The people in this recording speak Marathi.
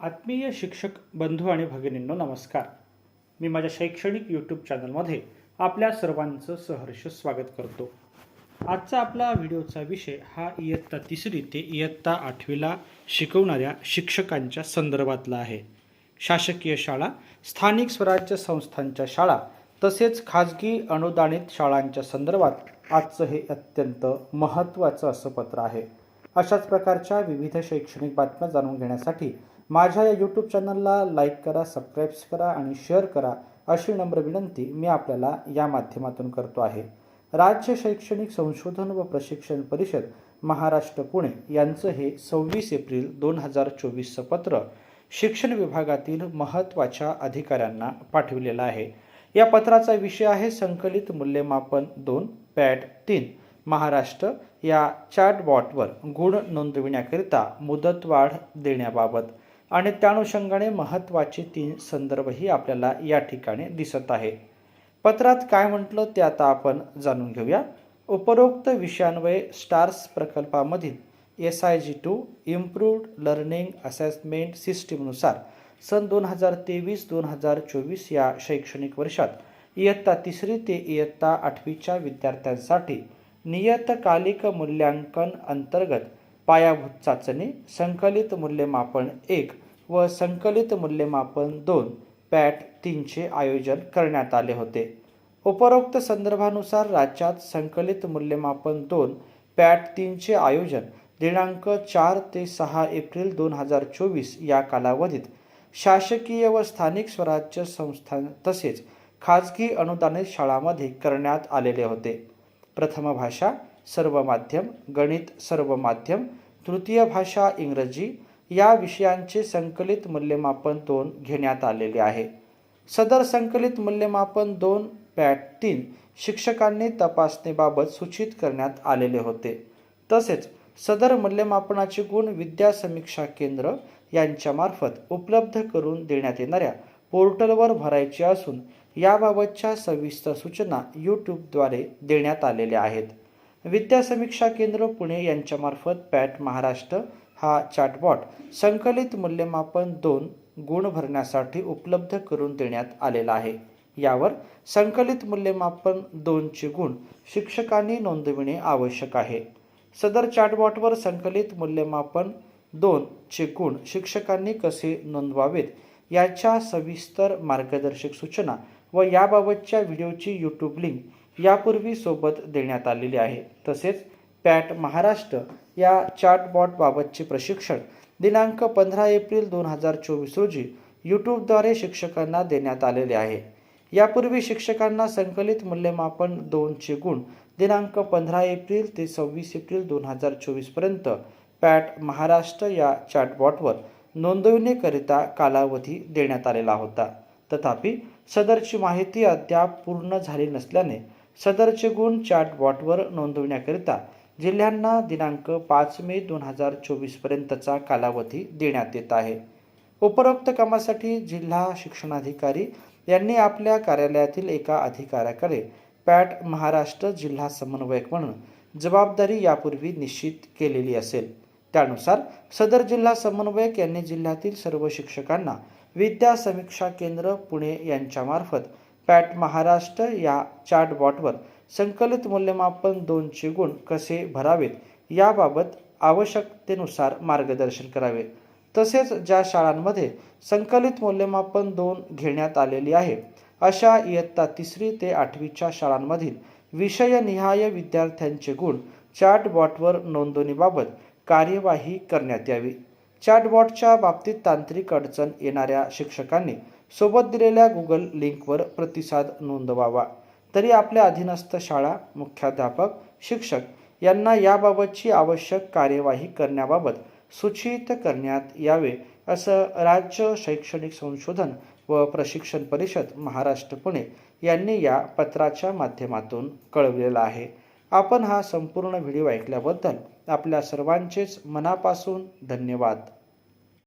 आत्मीय शिक्षक बंधू आणि भगिनींनो नमस्कार. मी माझ्या शैक्षणिक यूट्यूब चॅनलमध्ये आपल्या सर्वांचं सहर्ष स्वागत करतो. आजचा आपला व्हिडिओचा विषय हा इयत्ता तिसरी ते इयत्ता आठवीला शिकवणाऱ्या शिक्षकांच्या संदर्भातला आहे. शासकीय शाळा स्थानिक स्वराज्य संस्थांच्या शाळा तसेच खाजगी अनुदानित शाळांच्या संदर्भात आजचं हे अत्यंत महत्त्वाचं असं पत्र आहे. अशाच प्रकारच्या विविध शैक्षणिक बातम्या जाणून घेण्यासाठी माझ्या या यूट्यूब चॅनलला लाईक करा सबस्क्राईब्स करा आणि शेअर करा अशी नम्र विनंती मी आपल्याला या माध्यमातून करतो आहे. राज्य शैक्षणिक संशोधन व प्रशिक्षण परिषद महाराष्ट्र पुणे यांचं हे सव्वीस एप्रिल दोन हजार चोवीसचं पत्र शिक्षण विभागातील महत्त्वाच्या अधिकाऱ्यांना पाठविलेलं आहे. या पत्राचा विषय आहे संकलित मूल्यमापन दोन पॅट तीन. महाराष्ट्र या चॅटबॉटवर गुण नोंदविण्याकरिता मुदतवाढ देण्याबाबत. आणि त्या अनुषंगाने महत्त्वाचे तीन संदर्भही आपल्याला या ठिकाणी दिसत आहे. पत्रात काय म्हटलं ते आता आपण जाणून घेऊया. उपरोक्त विषयान्वये stars प्रकल्पामधील S I G two improved learning assessment सिस्टीमनुसार सन दोन हजार तेवीस दोन हजार चोवीस या शैक्षणिक वर्षात इयत्ता तिसरी ते इयत्ता आठवीच्या विद्यार्थ्यांसाठी नियतकालिक मूल्यांकन अंतर्गत पायाभूत चाचणी संकलित मूल्यमापन एक व संकलित मूल्यमापन दोन पॅट तीनचे आयोजन करण्यात आले होते. उपरोक्त संदर्भानुसार राज्यात संकलित मूल्यमापन दोन पॅट तीनचे आयोजन दिनांक चार ते सहा एप्रिल दोन हजार चोवीस या कालावधीत शासकीय व स्थानिक स्वराज्य संस्था तसेच खाजगी अनुदानित शाळामध्ये करण्यात आलेले होते. प्रथम भाषा सर्व माध्यम गणित सर्व माध्यम तृतीय भाषा इंग्रजी या विषयांचे संकलित मूल्यमापन दोन घेण्यात आलेले आहे. सदर संकलित मूल्यमापन दोन पॅट तीन शिक्षकांनी तपासणीबाबत सूचित करण्यात आलेले होते. तसेच सदर मूल्यमापनाचे गुण विद्या समीक्षा केंद्र यांच्यामार्फत उपलब्ध करून देण्यात येणाऱ्या पोर्टलवर भरायचे असून याबाबतच्या सविस्तर सूचना यूट्यूबद्वारे देण्यात आलेल्या आहेत. विद्या समीक्षा केंद्र पुणे यांच्यामार्फत पॅट महाराष्ट्र हा चॅटबॉट संकलित मूल्यमापन दोन गुण भरण्यासाठी उपलब्ध करून देण्यात आलेला आहे. यावर संकलित मूल्यमापन दोनचे गुण शिक्षकांनी नोंदविणे आवश्यक आहे. सदर चॅटबॉटवर संकलित मूल्यमापन दोनचे गुण शिक्षकांनी कसे नोंदवावेत याच्या सविस्तर मार्गदर्शक सूचना व याबाबतच्या व्हिडिओची यूट्यूब लिंक यापूर्वी सोबत देण्यात आलेली आहे. तसेच पॅट महाराष्ट्र या चॅटबॉटबाबतचे प्रशिक्षण दिनांक पंधरा एप्रिल दोन हजार चोवीस रोजी यूट्यूबद्वारे शिक्षकांना देण्यात आलेले आहे. यापूर्वी शिक्षकांना संकलित मूल्यमापन दोनचे गुण दिनांक पंधरा एप्रिल ते सव्वीस एप्रिल दोन हजार चोवीसपर्यंत पॅट महाराष्ट्र या चॅटबॉटवर नोंदविण्याकरिता कालावधी देण्यात आलेला होता. तथापि सदरची माहिती अद्याप पूर्ण झाली नसल्याने सदरचे गुण चॅटबॉटवर नोंदवण्याकरिता जिल्ह्यांना दिनांक पाच मे दोन हजार चोवीसपर्यंतचा कालावधी देण्यात येत आहे. उपरोक्त कामासाठी जिल्हा शिक्षणाधिकारी यांनी आपल्या कार्यालयातील एका अधिकाऱ्याकडे पॅट महाराष्ट्र जिल्हा समन्वयक म्हणून जबाबदारी यापूर्वी निश्चित केलेली असेल. त्यानुसार सदर जिल्हा समन्वयक यांनी जिल्ह्यातील सर्व शिक्षकांना विद्या समीक्षा केंद्र पुणे यांच्यामार्फत पॅट महाराष्ट्र या चॅटबॉटवर संकलित मूल्यमापन दोनचे गुण कसे भरावेत याबाबत आवश्यकतेनुसार मार्गदर्शन करावे. तसेच ज्या शाळांमध्ये संकलित मूल्यमापन दोन घेण्यात आलेली आहे अशा इयत्ता तिसरी ते आठवीच्या शाळांमधील विषयनिहाय विद्यार्थ्यांचे गुण चॅटबॉटवर नोंदणीबाबत कार्यवाही करण्यात यावी. चॅटबॉटच्या बाबतीत तांत्रिक अडचण येणाऱ्या शिक्षकांनी सोबत दिलेल्या गुगल लिंकवर प्रतिसाद नोंदवावा. तरी आपल्या अधीनस्थ शाळा मुख्याध्यापक शिक्षक यांना याबाबतची आवश्यक कार्यवाही करण्याबाबत सूचित करण्यात यावे असं राज्य शैक्षणिक संशोधन व प्रशिक्षण परिषद महाराष्ट्र पुणे यांनी या पत्राच्या माध्यमातून कळवलेला आहे. आपण हा संपूर्ण व्हिडिओ ऐकल्याबद्दल आपल्या सर्वांचेच मनापासून धन्यवाद.